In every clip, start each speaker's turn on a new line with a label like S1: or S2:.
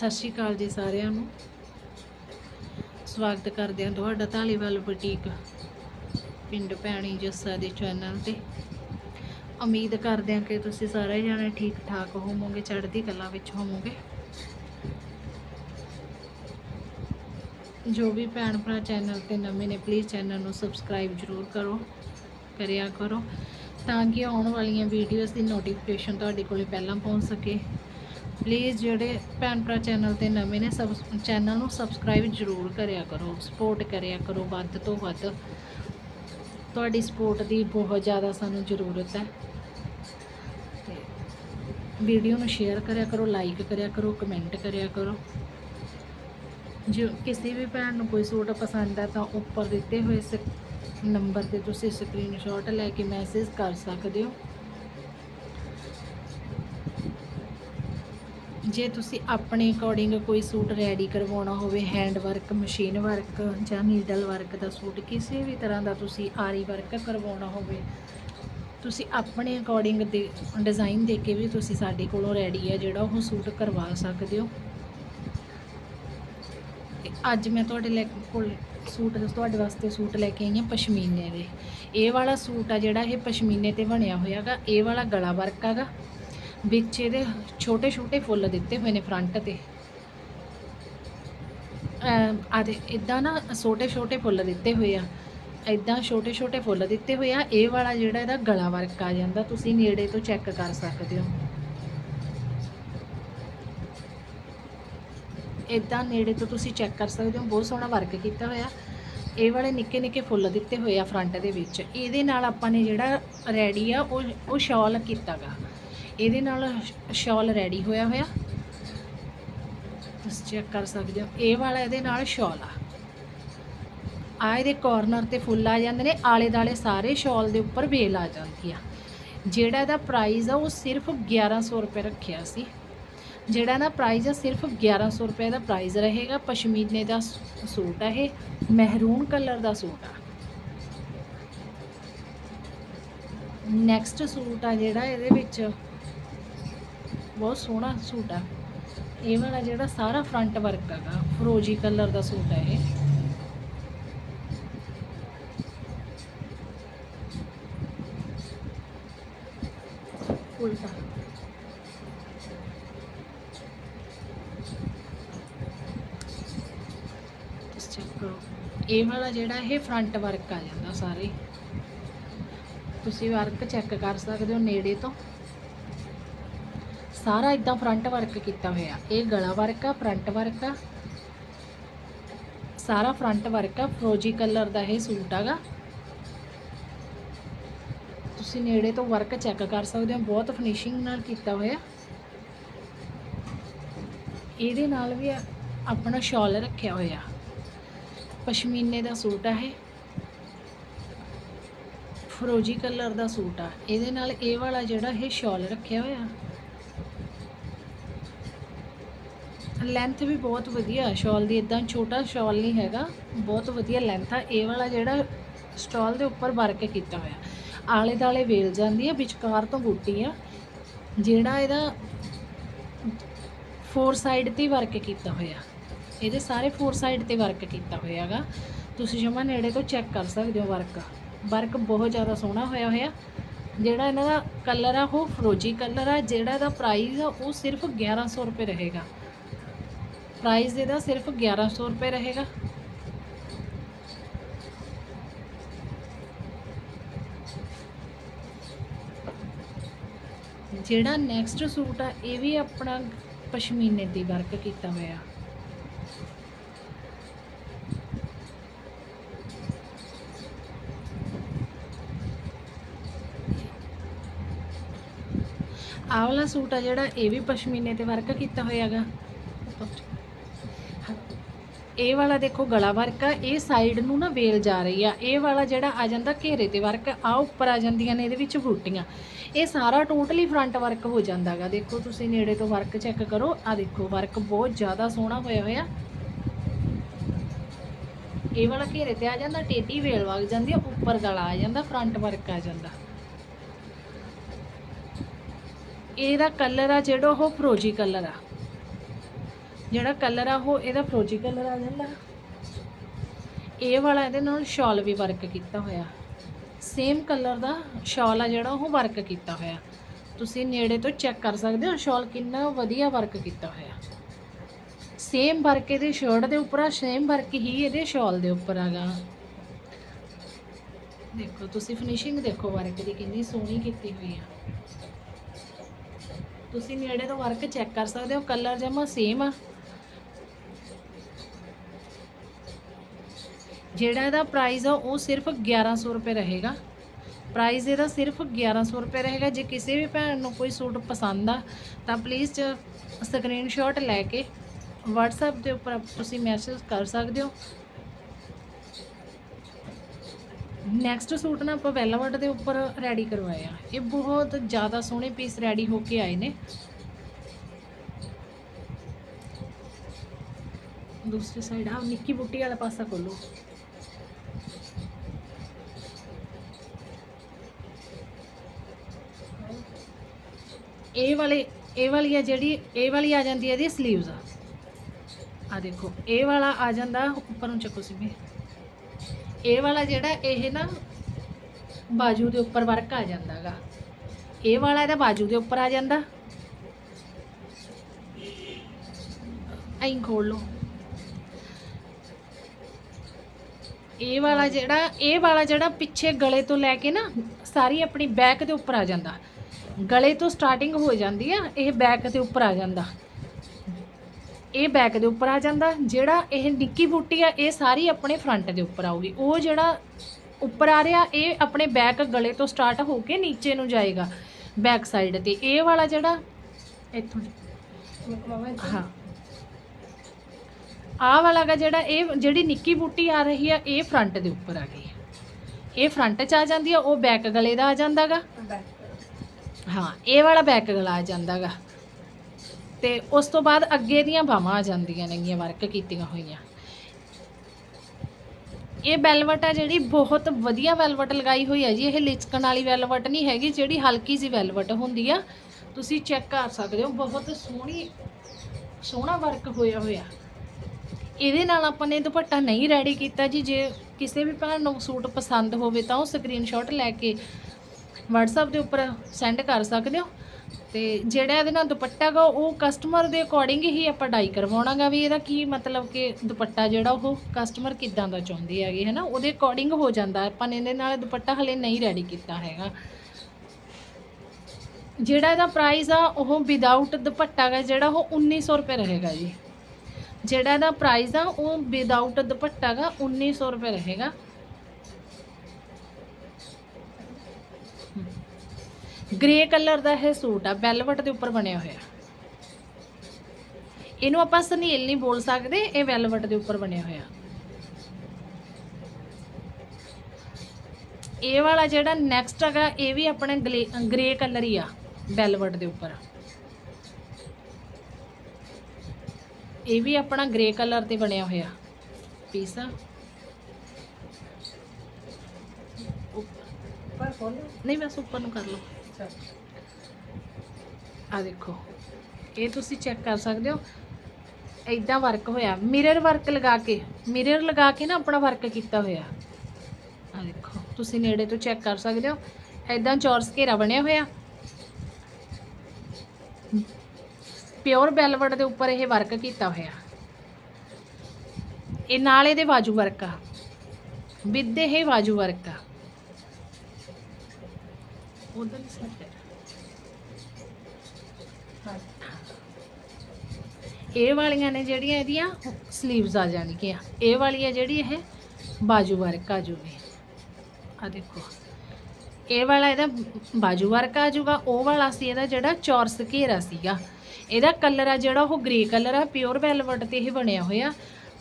S1: ਸਤਿ ਸ਼੍ਰੀ ਅਕਾਲ ਜੀ ਸਾਰਿਆਂ ਨੂੰ। ਸਵਾਗਤ ਕਰਦੇ ਹਾਂ ਤੁਹਾਡਾ ਧਾਲੀਵਾਲ ਬੁਟੀਕ ਪਿੰਡ ਭੈਣੀ ਜੱਸਾ ਦੇ ਚੈਨਲ ਤੇ। ਉਮੀਦ ਕਰਦੇ ਹਾਂ ਕਿ ਤੁਸੀਂ ਸਾਰੇ ਜਣੇ ਠੀਕ ਠਾਕ ਹੋਵੋਗੇ, ਚੜ੍ਹਦੀ ਕਲਾ ਵਿੱਚ ਹੋਵੋਗੇ। ਜੋ ਵੀ ਭੈਣ ਭਰਾ ਚੈਨਲ ਤੇ ਨਵੇਂ ਨੇ ਪਲੀਜ਼ ਚੈਨਲ ਨੂੰ ਸਬਸਕ੍ਰਾਈਬ ਜ਼ਰੂਰ ਕਰੋ, ਕਰਿਆ ਕਰੋ, ਤਾਂ ਕਿ ਆਉਣ ਵਾਲੀਆਂ ਵੀਡੀਓਜ਼ ਦੀ ਨੋਟੀਫਿਕੇਸ਼ਨ ਤੁਹਾਡੇ ਕੋਲੇ ਪਹਿਲਾਂ ਪਹੁੰਚ ਸਕੇ। ਪਲੀਜ਼ ਜਿਹੜੇ ਭੈਣ ਭਰਾ ਚੈਨਲ ਤੇ ਨਵੇਂ ਨੇ, ਸਬ ਚੈਨਲ ਨੂੰ ਸਬਸਕ੍ਰਾਈਬ ਜ਼ਰੂਰ ਕਰਿਆ ਕਰੋ ਸਪੋਰਟ ਕਰਿਆ ਕਰੋ ਵੱਧ ਤੋਂ ਵੱਧ। ਤੁਹਾਡੀ ਸਪੋਰਟ ਦੀ ਬਹੁਤ ਜ਼ਿਆਦਾ ਸਾਨੂੰ ਜ਼ਰੂਰਤ ਹੈ। ਤੇ ਵੀਡੀਓ ਨੂੰ ਸ਼ੇਅਰ ਕਰਿਆ ਕਰੋ ਲਾਈਕ ਕਰਿਆ ਕਰੋ ਕਮੈਂਟ ਕਰਿਆ ਕਰੋ। ਜੇ ਕਿਸੇ ਵੀ ਭੈਣ ਨੂੰ ਕੋਈ ਸੂਟ ਪਸੰਦ ਹੈ ਤਾਂ ਉੱਪਰ ਦਿੱਤੇ ਹੋਏ ਸ ਨੰਬਰ ਤੇ ਤੁਸੀਂ ਸਕਰੀਨਸ਼ਾਟ ਲੈ ਕੇ ਮੈਸੇਜ ਕਰ ਸਕਦੇ ਹੋ। ਜੇ ਤੁਸੀਂ ਆਪਣੇ ਅਕੋਰਡਿੰਗ ਕੋਈ ਸੂਟ ਰੈਡੀ ਕਰਵਾਉਣਾ ਹੋਵੇ ਹੈਂਡ ਵਰਕ ਮਸ਼ੀਨ ਵਰਕ ਜਾਂ ਨੀਡਲ ਵਰਕ ਦਾ ਸੂਟ, ਕਿਸੇ ਵੀ ਤਰ੍ਹਾਂ ਦਾ ਤੁਸੀਂ ਆਰੀ ਵਰਕ ਕਰਵਾਉਣਾ ਹੋਵੇ, ਤੁਸੀਂ ਆਪਣੇ ਅਕੋਰਡਿੰਗ ਦੇ ਡਿਜ਼ਾਈਨ ਦੇ ਕੇ ਵੀ ਤੁਸੀਂ ਸਾਡੇ ਕੋਲੋਂ ਰੈਡੀ ਹੈ ਜਿਹੜਾ ਉਹ ਸੂਟ ਕਰਵਾ ਸਕਦੇ ਹੋ। ਤੇ ਅੱਜ ਮੈਂ ਤੁਹਾਡੇ ਲੈ ਕੋਲ ਸੂਟ, ਤੁਹਾਡੇ ਵਾਸਤੇ ਸੂਟ ਲੈ ਕੇ ਆਈ ਹਾਂ ਪਸ਼ਮੀਨੇ ਦੇ। ਇਹ ਵਾਲਾ ਸੂਟ ਆ ਜਿਹੜਾ ਇਹ ਪਸ਼ਮੀਨੇ ਤੇ ਬਣਿਆ ਹੋਇਆਗਾ ਇਹ ਵਾਲਾ ਗਲਾ ਵਰਕ ਹੈਗਾ। ਵਿੱਚ ਇਹਦੇ ਛੋਟੇ ਛੋਟੇ ਫੁੱਲ ਦਿੱਤੇ ਹੋਏ ਨੇ ਫਰੰਟ ਤੇ। ਆ ਦੇ ਇਦਾਂ ਨਾ ਛੋਟੇ ਛੋਟੇ ਫੁੱਲ ਦਿੱਤੇ ਹੋਏ ਆ। ਇਦਾਂ ਛੋਟੇ ਛੋਟੇ ਫੁੱਲ ਦਿੱਤੇ ਹੋਏ ਆ, ਇਹ ਵਾਲਾ ਜਿਹੜਾ ਇਹਦਾ ਗਲਾ ਵਰਕ ਆ ਜਾਂਦਾ, ਤੁਸੀਂ ਨੇੜੇ ਤੋਂ ਚੈੱਕ ਕਰ ਸਕਦੇ ਹੋ। ਇਦਾਂ ਨੇੜੇ ਤੋਂ ਤੁਸੀਂ ਚੈੱਕ ਕਰ ਸਕਦੇ ਹੋ, ਬਹੁਤ ਸੋਹਣਾ ਵਰਕ ਕੀਤਾ ਹੋਇਆ। ਇਹ ਵਾਲੇ ਨਿੱਕੇ ਨਿੱਕੇ ਫੁੱਲ ਦਿੱਤੇ ਹੋਏ ਆ ਫਰੰਟ ਦੇ ਵਿੱਚ। ਇਹਦੇ ਨਾਲ ਆਪਾਂ ਨੇ ਜਿਹੜਾ ਰੈਡੀ ਆ, ਉਹ ਉਹ ਸ਼ਾਲ ਕੀਤਾਗਾ ਇਹਦੇ ਨਾਲ ਸ਼ਾਲ ਰੈਡੀ ਹੋਇਆ ਹੋਇਆ। ਤੁਸੀਂ ਚੈੱਕ ਕਰ ਸਕਦੇ ਹੋ। ਇਹ ਵਾਲਾ ਇਹਦੇ ਨਾਲ ਸ਼ਾਲ ਆ। ਆ ਇਹਦੇ ਕਾਰਨਰ ਤੇ ਫੁੱਲ ਆ ਜਾਂਦੇ ਨੇ, ਆਲੇ ਦਾਲੇ ਸਾਰੇ ਸ਼ਾਲ ਦੇ ਉੱਪਰ ਵੇਲ ਆ ਜਾਂਦੀ ਆ। ਜਿਹੜਾ ਇਹਦਾ ਪ੍ਰਾਈਸ ਆ, ਉਹ ਸਿਰਫ 1100 ਰੁਪਏ ਰੱਖਿਆ ਸੀ। ਜਿਹੜਾ ਇਹਦਾ ਪ੍ਰਾਈਸ ਆ, ਸਿਰਫ 1100 ਰੁਪਏ ਦਾ ਪ੍ਰਾਈਸ ਰਹੇਗਾ। ਪਸ਼ਮੀਨੇ ਦਾ ਸੂਟ ਆ ਇਹ, ਮਹਿਰੂਨ ਕਲਰ ਦਾ ਸੂਟ ਆ। ਨੈਕਸਟ ਸੂਟ ਆ ਜਿਹੜਾ ਇਹਦੇ ਵਿੱਚ ਬਹੁਤ ਸੋਹਣਾ ਸੂਟ ਆ। ਇਹ ਵਾਲਾ ਜਿਹੜਾ ਸਾਰਾ ਫਰੰਟ ਵਰਕ ਹੈਗਾ, ਫਰੋਜੀ ਕਲਰ ਦਾ ਸੂਟ ਹੈ ਇਹ। ਉਲਟਾ। ਇਹ ਵਾਲਾ ਜਿਹੜਾ ਇਹ ਫਰੰਟ ਵਰਕ ਆ ਜਾਂਦਾ ਸਾਰੇ। ਤੁਸੀਂ ਵਰਕ ਚੈੱਕ ਕਰ ਸਕਦੇ ਹੋ ਨੇੜੇ ਤੋਂ। ਸਾਰਾ ਇਦਾਂ ਫਰੰਟ ਵਰਕ ਕੀਤਾ ਹੋਇਆ। ਇਹ ਗਲਾ ਵਰਕ ਆ ਫਰੰਟ ਵਰਕ ਆ। ਸਾਰਾ ਫਰੰਟ ਵਰਕ ਆ, ਫਰੋਜੀ ਕਲਰ ਦਾ ਇਹ ਸੂਟ ਹੈਗਾ ਤੁਸੀਂ ਨੇੜੇ ਤੋਂ ਵਰਕ ਚੈੱਕ ਕਰ ਸਕਦੇ ਹੋ, ਬਹੁਤ ਫਿਨਿਸ਼ਿੰਗ ਨਾਲ ਕੀਤਾ ਹੋਇਆ। ਇਹਦੇ ਨਾਲ ਵੀ ਆਪਣਾ ਸ਼ਾਲ ਰੱਖਿਆ ਹੋਇਆ। ਪਸ਼ਮੀਨੇ ਦਾ ਸੂਟ ਆ ਇਹ। ਫਰੋਜੀ ਕਲਰ ਦਾ ਸੂਟ ਆ। ਇਹਦੇ ਨਾਲ ਇਹ ਵਾਲਾ ਜਿਹੜਾ ਇਹ ਸ਼ਾਲ ਰੱਖਿਆ ਹੋਇਆ। ਲੈਂਥ ਵੀ ਬਹੁਤ ਵਧੀਆ ਸ਼ਾਲ ਦੀ ਇਦਾਂ ਛੋਟਾ ਸ਼ਾਲ ਨਹੀਂ ਹੈਗਾ, ਬਹੁਤ ਵਧੀਆ ਲੈਂਥ ਆ। ਇਹ ਵਾਲਾ ਜਿਹੜਾ ਸਟਾਲ ਦੇ ਉੱਪਰ ਵਰਕ ਕੀਤਾ ਹੋਇਆ। ਆਲੇ ਦਾਲੇ ਵੇਲ ਜਾਂਦੀ ਆ, ਵਿਚਕਾਰ ਤੋਂ ਬੂਟੀ ਆ। ਜਿਹੜਾ ਇਹਦਾ ਫੋਰ ਸਾਈਡ ਤੇ ਵਰਕ ਕੀਤਾ ਹੋਇਆ। ਇਹਦੇ ਸਾਰੇ ਫੋਰ ਸਾਈਡ ਤੇ ਵਰਕ ਕੀਤਾ ਹੋਇਆ ਹੈਗਾ ਤੁਸੀਂ ਜਮਾ ਨੇੜੇ ਤੋਂ ਚੈੱਕ ਕਰ ਸਕਦੇ ਹੋ ਵਰਕ। ਵਰਕ ਬਹੁਤ ਜ਼ਿਆਦਾ ਸੋਹਣਾ ਹੋਇਆ ਹੋਇਆ। ਜਿਹੜਾ ਇਹਨਾਂ ਦਾ ਕਲਰ ਆ, ਉਹ ਫਰੋਜੀ ਕਲਰ ਆ। ਜਿਹੜਾ ਇਹਦਾ ਪ੍ਰਾਈਸ ਆ, ਉਹ ਸਿਰਫ 1100 ਰੁਪਏ ਰਹੇਗਾ। ਪ੍ਰਾਈਸ ਇਹਦਾ ਸਿਰਫ 1100 ਰੁਪਏ ਰਹੇਗਾ। ਜਿਹੜਾ ਨੈਕਸਟ ਸੂਟ ਆ, ਇਹ ਵੀ ਆਪਣਾ ਪਸ਼ਮੀਨੇ ਦੀ ਵਰਕ ਕੀਤਾ ਹੋਇਆ। ਆਹ ਵਾਲਾ ਸੂਟ ਆ ਜਿਹੜਾ, ਇਹ ਵੀ ਪਸ਼ਮੀਨੇ ਤੇ ਵਰਕ ਕੀਤਾ ਹੋਇਆਗਾ। ਇਹ ਵਾਲਾ ਦੇਖੋ ਗਲਾ ਵਰਕ ਆ, ਇਹ ਸਾਈਡ ਨੂੰ ਨਾ ਵੇਲ ਜਾ ਰਹੀ ਆ। ਇਹ ਵਾਲਾ ਜਿਹੜਾ ਆ ਜਾਂਦਾ ਘੇਰੇ ਤੇ ਵਰਕ, ਆ ਉੱਪਰ ਆ ਜਾਂਦੀਆਂ ਨੇ ਇਹਦੇ ਵਿੱਚ ਬੂਟੀਆਂ। ਇਹ ਸਾਰਾ ਟੋਟਲੀ ਫਰੰਟ ਵਰਕ ਹੋ ਜਾਂਦਾਗਾ ਦੇਖੋ ਤੁਸੀਂ ਨੇੜੇ ਤੋਂ ਵਰਕ ਚੈੱਕ ਕਰੋ। ਆ ਦੇਖੋ ਵਰਕ ਬਹੁਤ ਜ਼ਿਆਦਾ ਸੋਹਣਾ ਹੋਇਆ ਹੋਇਆ। ਇਹ ਵਾਲਾ ਘੇਰੇ ਤੇ ਆ ਜਾਂਦਾ, ਟੇਢੀ ਵੇਲ ਵਗ ਜਾਂਦੀ ਆ, ਉੱਪਰ ਗਲਾ ਆ ਜਾਂਦਾ ਫਰੰਟ ਵਰਕ ਆ ਜਾਂਦਾ। ਇਹਦਾ ਕਲਰ ਆ ਜਿਹੜਾ ਉਹ ਫਰੋਜੀ ਕਲਰ ਆ। ਜਿਹੜਾ ਕਲਰ ਆ ਉਹ ਇਹਦਾ ਫਰੋਜੀ ਕਲਰ ਆ ਜਾਂਦਾ। ਇਹ ਵਾਲਾ ਇਹਦੇ ਨਾਲ ਸ਼ਾਲ ਵੀ ਵਰਕ ਕੀਤਾ ਹੋਇਆ। ਸੇਮ ਕਲਰ ਦਾ ਸ਼ਾਲ ਆ ਜਿਹੜਾ ਉਹ ਵਰਕ ਕੀਤਾ ਹੋਇਆ। ਤੁਸੀਂ ਨੇੜੇ ਤੋਂ ਚੈੱਕ ਕਰ ਸਕਦੇ ਹੋ, ਸ਼ਾਲ ਕਿੰਨਾ ਵਧੀਆ ਵਰਕ ਕੀਤਾ ਹੋਇਆ। ਸੇਮ ਵਰਕ ਇਹਦੇ ਸ਼ਰਟ ਦੇ ਉੱਪਰ ਆ ਸੇਮ ਵਰਕ ਹੀ ਇਹਦੇ ਸ਼ਾਲ ਦੇ ਉੱਪਰ ਆਗਾ। ਦੇਖੋ, ਤੁਸੀਂ ਫਿਨਿਸ਼ਿੰਗ ਦੇਖੋ ਵਰਕ ਦੀ ਕਿੰਨੀ ਸੋਹਣੀ ਕੀਤੀ ਹੋਈ ਆ। ਤੁਸੀਂ ਨੇੜੇ ਤੋਂ ਵਰਕ ਚੈੱਕ ਕਰ ਸਕਦੇ ਹੋ ਕਲਰ ਜਮਾ ਸੇਮ ਆ। ਜਿਹੜਾ ਇਹਦਾ ਪ੍ਰਾਈਸ ਆ, ਉਹ ਸਿਰਫ 1100 ਰੁਪਏ ਰਹੇਗਾ। ਪ੍ਰਾਈਸ ਇਹਦਾ ਸਿਰਫ 1100 ਰੁਪਏ ਰਹੇਗਾ। ਜੇ ਕਿਸੇ ਵੀ ਭੈਣ ਨੂੰ ਕੋਈ ਸੂਟ ਪਸੰਦ ਆ, ਤਾਂ ਪਲੀਜ਼ ਸਕਰੀਨਸ਼ਾਟ ਲੈ ਕੇ WhatsApp ਦੇ ਉੱਪਰ ਤੁਸੀਂ ਮੈਸੇਜ ਕਰ ਸਕਦੇ ਹੋ। ਨੈਕਸਟ ਸੂਟ ਨਾ ਆਪਾਂ ਵੈਲਵਟ ਦੇ ਉੱਪਰ ਰੈਡੀ ਕਰਵਾਏ ਆ। ਇਹ ਬਹੁਤ ਜ਼ਿਆਦਾ ਸੋਹਣੇ ਪੀਸ ਰੈਡੀ ਹੋ ਕੇ ਆਏ ਨੇ। ਦੂਸਰੀ ਸਾਈਡ ਆ ਨਿੱਕੀ ਬੁੱਟੀ ਵਾਲਾ ਪਾਸਾ ਖੋਲੋ। ਇਹ ਵਾਲੇ, ਇਹ ਵਾਲੀ ਆ ਜਿਹੜੀ, ਇਹ ਵਾਲੀ ਆ ਜਾਂਦੀ ਹੈ ਇਹਦੀ 슬ੀਵਸ ਆ ਦੇਖੋ, ਇਹ ਵਾਲਾ ਆ ਜਾਂਦਾ ਉੱਪਰ ਨੂੰ ਚੱਕੋ ਸੀ ਇਹ ਵਾਲਾ ਜਿਹੜਾ ਇਹ ਨਾ ਬਾਜੂ ਦੇ ਉੱਪਰ ਵਰਕ ਆ ਜਾਂਦਾਗਾ ਇਹ ਵਾਲਾ ਇਹਦਾ ਬਾਜੂ ਦੇ ਉੱਪਰ ਆ ਜਾਂਦਾ। ਐਂ ਖੋਲ ਲਓ। ਇਹ ਵਾਲਾ ਜਿਹੜਾ, ਇਹ ਵਾਲਾ ਜਿਹੜਾ ਪਿੱਛੇ ਗਲੇ ਤੋਂ ਲੈ ਕੇ ਨਾ, ਸਾਰੀ ਆਪਣੀ ਬੈਕ ਦੇ ਉੱਪਰ ਆ ਜਾਂਦਾ। ਗਲੇ ਤੋਂ ਸਟਾਰਟਿੰਗ ਹੋ ਜਾਂਦੀ ਆ, ਇਹ ਬੈਕ ਦੇ ਉੱਪਰ ਆ ਜਾਂਦਾ। ਇਹ ਬੈਕ ਦੇ ਉੱਪਰ ਆ ਜਾਂਦਾ, ਜਿਹੜਾ ਇਹ ਨਿੱਕੀ ਬੂਟੀ ਆ, ਇਹ ਸਾਰੀ ਆਪਣੇ ਫਰੰਟ ਦੇ ਉੱਪਰ ਆਊਗੀ। ਉਹ ਜਿਹੜਾ ਉੱਪਰ ਆ ਰਿਹਾ, ਇਹ ਆਪਣੇ ਬੈਕ ਗਲੇ ਤੋਂ ਸਟਾਰਟ ਹੋ ਕੇ ਨੀਚੇ ਨੂੰ ਜਾਏਗਾ ਬੈਕ ਸਾਈਡ ਤੇ। ਇਹ ਵਾਲਾ ਜਿਹੜਾ, ਇੱਥੋਂ ਹਾਂ। ਆਹ ਵਾਲਾ ਗਾ ਜਿਹੜਾ, ਇਹ ਜਿਹੜੀ ਨਿੱਕੀ ਬੂਟੀ ਆ ਰਹੀ ਆ, ਇਹ ਫਰੰਟ ਦੇ ਉੱਪਰ ਆ ਗਈ। ਇਹ ਫਰੰਟ 'ਚ ਆ ਜਾਂਦੀ ਆ, ਉਹ ਬੈਕ ਗਲੇ ਦਾ ਆ ਜਾਂਦਾਗਾ। ਹਾਂ, ਇਹ ਵਾਲਾ ਬੈਕ ਗਲਾ ਆ ਜਾਂਦਾਗਾ। ਤੇ ਉਸ ਤੋਂ ਬਾਅਦ ਅੱਗੇ ਦੀਆਂ ਬਾਹਾਂ ਆ ਜਾਂਦੀਆਂ ਨੇਗੀਆਂ ਵਰਕ ਕੀਤੀਆਂ ਹੋਈਆਂ। ਇਹ ਵੈਲਵਟ ਆ ਜਿਹੜੀ ਬਹੁਤ ਵਧੀਆ ਵੈਲਵਟ ਲਗਾਈ ਹੋਈ ਹੈ ਜੀ। ਇਹ ਲਿਚਕਣ ਵਾਲੀ ਵੈਲਵਟ ਨਹੀਂ ਹੈਗੀ, ਜਿਹੜੀ ਹਲਕੀ ਜਿਹੀ ਵੈਲਵਟ ਹੁੰਦੀ ਆ। ਤੁਸੀਂ ਚੈੱਕ ਕਰ ਸਕਦੇ ਹੋ, ਬਹੁਤ ਸੋਹਣੀ, ਸੋਹਣਾ ਵਰਕ ਹੋਇਆ ਹੋਇਆ। ਇਹਦੇ ਨਾਲ ਆਪਾਂ ਨੇ ਦੁਪੱਟਾ ਨਹੀਂ ਰੈਡੀ ਕੀਤਾ ਜੀ। ਜੇ ਕਿਸੇ ਵੀ ਭੈਣ ਨੂੰ ਸੂਟ ਪਸੰਦ ਹੋਵੇ ਤਾਂ ਉਹ ਸਕਰੀਨਸ਼ਾਟ ਲੈ ਕੇ WhatsApp ਦੇ ਉੱਪਰ ਸੈਂਡ ਕਰ ਸਕਦੇ ਹੋ। ਤੇ ਜਿਹੜਾ ਇਹਦੇ ਨਾਲ ਦੁਪੱਟਾ ਗਾ, ਉਹ ਕਸਟਮਰ ਦੇ ਅਕੋਰਡਿੰਗ ਹੀ ਆਪਾਂ ਡਾਈ ਕਰਵਾਉਣਾਗਾ ਵੀ ਇਹਦਾ ਕੀ ਮਤਲਬ ਕਿ ਦੁਪੱਟਾ ਜਿਹੜਾ ਉਹ ਕਸਟਮਰ ਕਿੱਦਾਂ ਦਾ ਚਾਹੁੰਦੇ ਹੈਗੇ, ਹਨਾ? ਉਹਦੇ ਅਕੋਰਡਿੰਗ ਹੋ ਜਾਂਦਾ। ਆਪਾਂ ਨੇ ਇਹਦੇ ਨਾਲ ਦੁਪੱਟਾ ਹਲੇ ਨਹੀਂ ਰੈਡੀ ਕੀਤਾ ਹੈਗਾ। ਜਿਹੜਾ ਇਹਦਾ ਪ੍ਰਾਈਸ ਆ, ਉਹ ਵਿਦਆਊਟ ਦੁਪੱਟਾ ਗਾ, ਜਿਹੜਾ ਉਹ 1900 ਰੁਪਏ ਰਹੇਗਾ ਜੀ। ਜਿਹੜਾ ਇਹਦਾ ਪ੍ਰਾਈਸ ਆ, ਉਹ ਵਿਦਆਊਟ ਦੁਪੱਟਾ ਗਾ 1900 ਰੁਪਏ ਰਹੇਗਾ। ਗ੍ਰੇ ਕਲਰ ਦਾ ਇਹ ਸੂਟ ਆ ਵੈਲਵਟ ਦੇ ਉੱਪਰ ਬਣਿਆ ਹੋਇਆ। ਇਹਨੂੰ ਆਪਾਂ ਸਨੀਲ ਨਹੀਂ ਬੋਲ ਸਕਦੇ ਇਹ ਵੈਲਵਟ ਦੇ ਉੱਪਰ ਬਣਿਆ ਹੋਇਆ। ਇਹ ਵਾਲਾ ਜਿਹੜਾ ਨੈਕਸਟ ਹੈਗਾ ਇਹ ਵੀ ਆਪਣੇ ਗ੍ਰੇ ਕਲਰ ਹੀ ਆ ਵੈਲਵਟ ਦੇ ਉੱਪਰ। ਇਹ ਵੀ ਆਪਣਾ ਗ੍ਰੇ ਕਲਰ ਤੇ ਬਣਿਆ ਹੋਇਆ। ਪੀਸ ਆ। ਨਹੀਂ ਬਸ ਉੱਪਰ ਨੂੰ ਕਰ ਲਓ। ਆ ਦੇਖੋ, ਇਹ ਤੁਸੀਂ ਚੈੱਕ ਕਰ ਸਕਦੇ ਹੋ। ਐਦਾਂ ਵਰਕ ਹੋਇਆ। ਮਿਰਰ ਵਰਕ ਲਗਾ ਕੇ ਮਿਰਰ ਲਗਾ ਕੇ ਨਾ ਆਪਣਾ ਵਰਕ ਕੀਤਾ ਹੋਇਆ। ਆ ਦੇਖੋ, ਤੁਸੀਂ ਨੇੜੇ ਤੋਂ ਚੈੱਕ ਕਰ ਸਕਦੇ ਹੋ। ਐਦਾਂ ਚੌਰਸ ਘੇਰਾ ਬਣਿਆ ਹੋਇਆ। ਪਿਓਰ ਵੈਲਵਟ ਦੇ ਉੱਪਰ ਇਹ ਵਰਕ ਕੀਤਾ ਹੋਇਆ। ਇਹ ਨਾਲ ਇਹਦੇ ਬਾਜੂ ਵਰਕ ਆ। ਵਿਦ ਇਹ ਬਾਜੂ ਵਰਕ ਆ। ਉਧਰ ਸਾਈਡ
S2: ਹਾਂ।
S1: ਇਹ ਵਾਲੀਆਂ ਨੇ ਜਿਹੜੀਆਂ ਇਹਦੀਆਂ 슬ੀਵਸ ਆ ਜਾਣਗੀਆਂ। ਇਹ ਵਾਲੀ ਹੈ ਜਿਹੜੀ ਇਹ ਬਾਜੂ ਵਰਕ ਆ ਜੂਗੀ ਆ ਦੇਖੋ। ਇਹ ਵਾਲਾ ਇਹਦਾ ਬਾਜੂ ਵਰਕ ਆ ਜਾਊਗਾ ਉਹ ਵਾਲਾ ਸੀ ਇਹਦਾ ਜਿਹੜਾ ਚੌਰਸ ਘੇਰਾ ਸੀਗਾ। ਇਹਦਾ ਕਲਰ ਆ ਜਿਹੜਾ, ਉਹ ਗ੍ਰੇ ਕਲਰ ਆ ਪਿਓਰ ਵੈਲਵਟ ਤੇ ਇਹ ਬਣਿਆ ਹੋਇਆ।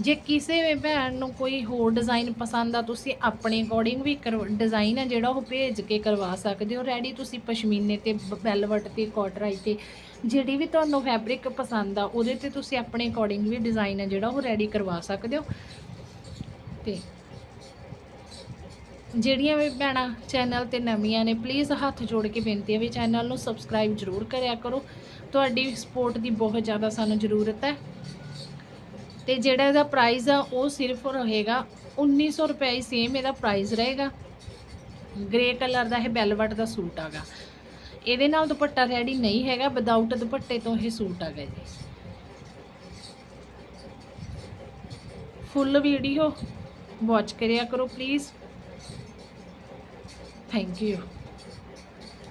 S1: ਜੇ ਕਿਸੇ ਵੀ ਭੈਣ ਨੂੰ ਕੋਈ ਹੋਰ ਡਿਜ਼ਾਈਨ ਪਸੰਦ ਆ, ਤੁਸੀਂ ਆਪਣੇ ਅਕੋਰਡਿੰਗ ਵੀ ਡਿਜ਼ਾਈਨ ਆ ਜਿਹੜਾ ਉਹ ਭੇਜ ਕੇ ਕਰਵਾ ਸਕਦੇ ਹੋ। ਰੈਡੀ ਤੁਸੀਂ ਪਸ਼ਮੀਨੇ ਤੇ ਵੈਲਵਟ ਤੇ ਕੋਟਰਾਈ ਤੇ, ਜਿਹੜੀ ਵੀ ਤੁਹਾਨੂੰ ਫੈਬਰਿਕ ਪਸੰਦ ਆ, ਉਹਦੇ ਤੇ ਤੁਸੀਂ ਆਪਣੇ ਅਕੋਰਡਿੰਗ ਵੀ ਡਿਜ਼ਾਈਨ ਆ ਜਿਹੜਾ ਉਹ ਰੈਡੀ ਕਰਵਾ ਸਕਦੇ ਹੋ। ਤੇ ਜਿਹੜੀਆਂ ਵੀ ਭੈਣਾਂ ਚੈਨਲ ਤੇ ਨਵੀਆਂ ਨੇ ਪਲੀਜ਼ ਹੱਥ ਜੋੜ ਕੇ ਬੇਨਤੀ ਹੈ ਵੀ ਚੈਨਲ ਨੂੰ ਸਬਸਕ੍ਰਾਈਬ ਜ਼ਰੂਰ ਕਰਿਆ ਕਰੋ। ਤੁਹਾਡੀ ਸਪੋਰਟ ਦੀ ਬਹੁਤ ਜ਼ਿਆਦਾ ਸਾਨੂੰ ਜ਼ਰੂਰਤ ਹੈ। ਤੇ ਜਿਹੜਾ ਇਹਦਾ ਪ੍ਰਾਈਸ ਆ, ਉਹ ਸਿਰਫ ਰਹੇਗਾ 1900 ਰੁਪਏ ਹੀ ਸੇਮ ਇਹਦਾ ਪ੍ਰਾਈਸ ਰਹੇਗਾ। ਗ੍ਰੇ ਕਲਰ ਦਾ ਇਹ ਬੈਲਵਟ ਦਾ ਸੂਟ ਆਗਾ। ਇਹਦੇ ਨਾਲ ਦੁਪੱਟਾ ਰੈਡੀ ਨਹੀਂ ਹੈਗਾ ਵਿਦਆਊਟ ਦੁਪੱਟੇ ਤੋਂ ਇਹ ਸੂਟ ਆਗਾ ਜੀ। ਫੁੱਲ ਵੀਡੀਓ ਵਾਚ ਕਰਿਆ ਕਰੋ ਪਲੀਜ਼ ਥੈਂਕ ਯੂ